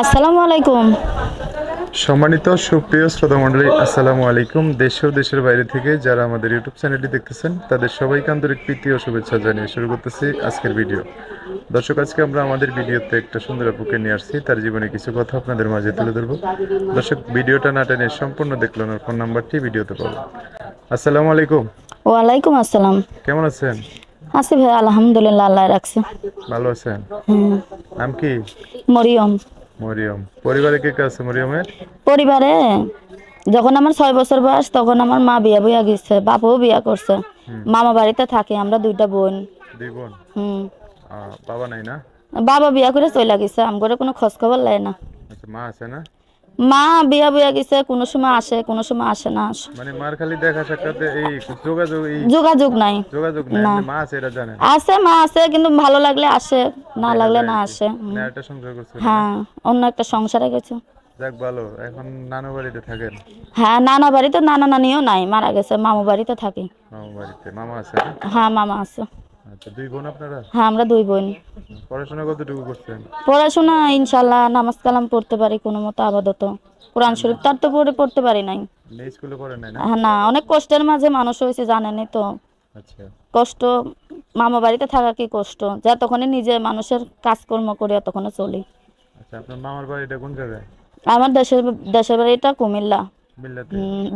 আসসালামু আলাইকুম। সম্মানিত সুপ্রিয় শ্রোতা মণ্ডলী আসসালামু আলাইকুম। দেশ ও দেশের বাইরে থেকে যারা আমাদের ইউটিউব চ্যানেলটি দেখতেছেন তাদের সবাইকে আন্তরিক প্রীতি ও শুভেচ্ছা জানিয়ে শুরু করতেছি আজকের ভিডিও। দর্শক আজকে আমরা আমাদের ভিডিওতে একটা সুন্দর আপুকে নিয়ে আসছি। তার জীবনে কিছু কথা আপনাদের মাঝে তুলে ধরবো। দর্শক ভিডিওটা না টেনে সম্পূর্ণ দেখল ওনার ফোন নাম্বারটি ভিডিওতে পাবো। আসসালামু আলাইকুম। ওয়ালাইকুম আসসালাম। কেমন আছেন? আছি ভাই আলহামদুলিল্লাহ আল্লাহ রাখছে। ভালো আছেন? হুম, নাম কি? মরিয়ম। মরিয়ম। পরিবারে কে কে আছে মরিয়মের? পরিবারে যখন আমার ছয় বছর বয়স তখন আমার মা বিয়া বইয়া গেছে বাপও বিয়া করছে। মামা বাড়িতে থাকে আমরা দুইটা বোন। দুই বোন? হুম। বাবা নাই না? বাবা বিয়া করে চলে গেছে আমগরে কোনো খোঁজ খবর লেয় না। আচ্ছা মা আছে না? মা বিয়া বইয়া গেছে কোনো সময় আসে কোনো সময় আসে না। মানে মার খালি দেখা সাক্ষাতে এই যোগাযোগ এই যোগাযোগ নাই। যোগাযোগ নাই মা আছে এটা জানেন আছে মা আছে কিন্তু ভালো লাগলে আসে না লাগলে না আসে। না একটা সংসার করছে। হ্যাঁ অন্য একটা সংসারে গেছে। যাক ভালো। এখন নানু বাড়িতে থাকেন? হ্যাঁ নানা বাড়িতে নানা নানিও নাই মারা গেছে মামু বাড়িতে থাকি। মামা বাড়িতে মামা আছে হ্যাঁ মামা আছে। আচ্ছা দুই বোন আপনারা? হ্যাঁ আমরা দুই বোন। পড়াশোনা কতটুকু করছেন? পড়াশোনা ইনশাল্লাহ নামাজ কালাম পড়তে পারি কোনো মতো আপাতত। কোরআন শরীফ তার তো পড়ে পড়তে পারি নাই। মেয়ে স্কুলে পড়েন নাই না? হ্যাঁ না অনেক কষ্টের মাঝে মানুষ হয়েছে জানেনই তো। আচ্ছা। কষ্ট মামা বাড়িতে থাকা কি কষ্ট? যা নিজে মানুষের কাজকর্ম করে তখনই চলি। আচ্ছা আপনার মামার বাড়িটা কোন জায়গায়? আমার দেশের দেশের বাড়িটা কুমিল্লা।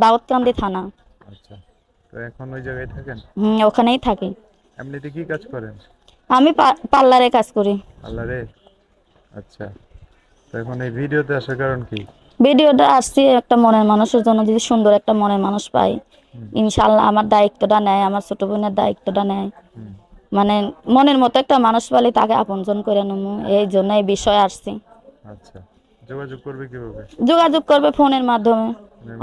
দাউদকান্দি থানা। আচ্ছা তো এখন ওই জায়গায় থাকেন? হুম, ওখানেই থাকি। এমনিতে কি কাজ করেন? আমি পার্লারে কাজ করি। আল্লাহ রে আচ্ছা। তো এখন এই ভিডিওতে আসার কারণ কি? ভিডিওটা আসছি একটা মনের মানুষের জন্য যদি সুন্দর একটা মনের মানুষ পাই। ইনশাল্লাহ আমার দায়িত্বটা নেয় আমার ছোট বোনের দায়িত্বটা নেয়। মানে মনের মতো একটা মানুষ পালি তাকে আপনজন করে নেব এই জন্য এই বিষয়ে আসছি। আচ্ছা। যোগাযোগ করবে কীভাবে? যোগাযোগ করবে ফোনের মাধ্যমে।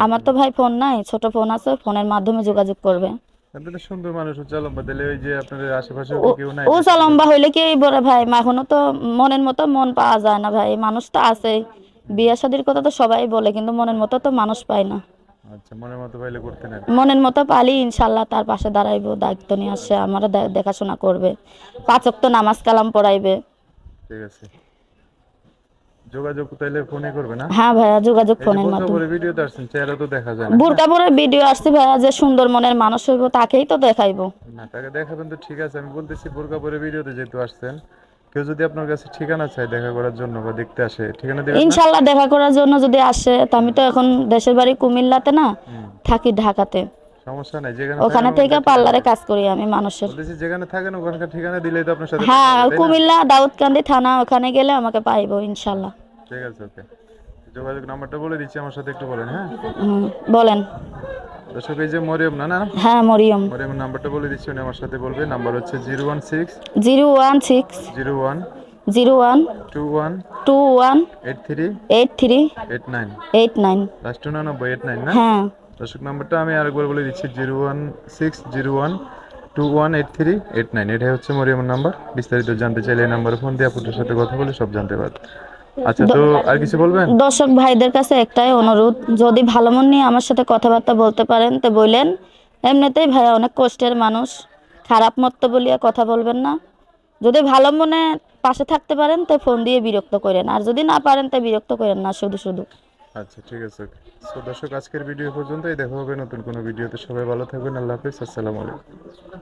আমার তো ভাই ফোন নাই ছোট ফোন আছে ফোনের মাধ্যমে যোগাযোগ করবে। আপনি তো সুন্দর মানুষ উচ্চালম দিলে ওই যে আপনাদের আশেপাশে কেউ নাই উঁচা লম্বা হইলে কি বলে ভাই? এখনও তো মনের মতো মন পাওয়া যায় না ভাই। মানুষ তো আছে। বিয়ে শাদির কথা তো সবাই বলে কিন্তু মনের মতো তো মানুষ পায় না। আচ্ছা মনের মতো পাইলে করতে নেন। মনের মতো পালি ইনশাল্লাহ তার পাশে দাঁড়াইবো দায়িত্ব নিয়ে আসে আমার দেখাশোনা করবে। পাঁচক তো নামাজ কালাম পড়াইবে। ঠিক আছে। যোগাযোগ তাইলে ফোনে করবে না? হ্যাঁ ভাইয়া যোগাযোগ ফোনের মাধ্যমে। আসছেন চেহারা তো দেখা যায় না। বুরকা পরে ভিডিও আসছে ভাইয়া যে সুন্দর মনের মানুষ হইব তাকেই তো দেখাইবো। না তাকে দেখাবেন তো ঠিক আছে আমি বলতেছি বোরকা পরে ভিডিওতে যেহেতু আসছেন কেউ যদি আপনার কাছে ঠিকানা চায় দেখা করার জন্য বা দেখতে আসে ঠিকানা দেবেন না? ইনশাল্লাহ দেখা করার জন্য যদি আসে তো আমি তো এখন দেশের বাড়ি কুমিল্লাতে না থাকি ঢাকাতে। সমস্যা নাই যেখানে ওখানে থেকে পার্লারে কাজ করি আমি মানুষের। যেখানে থাকেন ওখানকার ঠিকানা দিলেই তো আপনার সাথে হ্যাঁ? কুমিল্লা দাউদকান্দি থানা ওখানে গেলে আমাকে পাইবো ইনশাল্লাহ। ঠিক আছে ওকে। যোগাযোগ নাম্বারটা বলে দিচ্ছি আমার সাথে একটু বলেন হ্যাঁ? বলেন। দর্শক এই যে মরিয়ম না না হ্যাঁ মরিয়ম। মরিয়মের নাম্বারটা বলে দিচ্ছি উনি আমার সাথে বলবে নাম্বার হচ্ছে zero one six zero one six zero one zero one two one two one eight three eight three eight nine. Eight nine. Last eight nine না? হ্যাঁ। দর্শক নাম্বারটা আমি আরেকবার বলে দিচ্ছি, zero one six zero one two one eight three eight nine. এটাই হচ্ছে মরিয়মের নাম্বার। বিস্তারিত জানতে চাইলে এই নাম্বারে ফোন দিয়ে আপনার সাথে কথা বলে সব জানতে পারবেন আচ্ছা তো আর কিছু বলবেন? দর্শক ভাইদের কাছে একটাই অনুরোধ, যদি ভালো মন নিয়ে আমার সাথে কথাবার্তা বলতে পারেন, তো বললেন এমনিতেই ভাইয়া অনেক কষ্টের মানুষ, খারাপ মত বলিয়া কথা বলবেন না। যদি ভালো মনে পাশে থাকতে পারেন, তো ফোন দিয়ে বিরক্ত করেন, আর যদি না পারেন, তো বিরক্ত করেন না, শুধু শুধু। আচ্ছা ঠিক আছে তো দর্শক, আজকের ভিডিও পর্যন্তই। দেখা হবে নতুন কোনো ভিডিওতে। সবাই ভালো থাকবেন। আল্লাহ হাফিজ। আসসালামু আলাইকুম।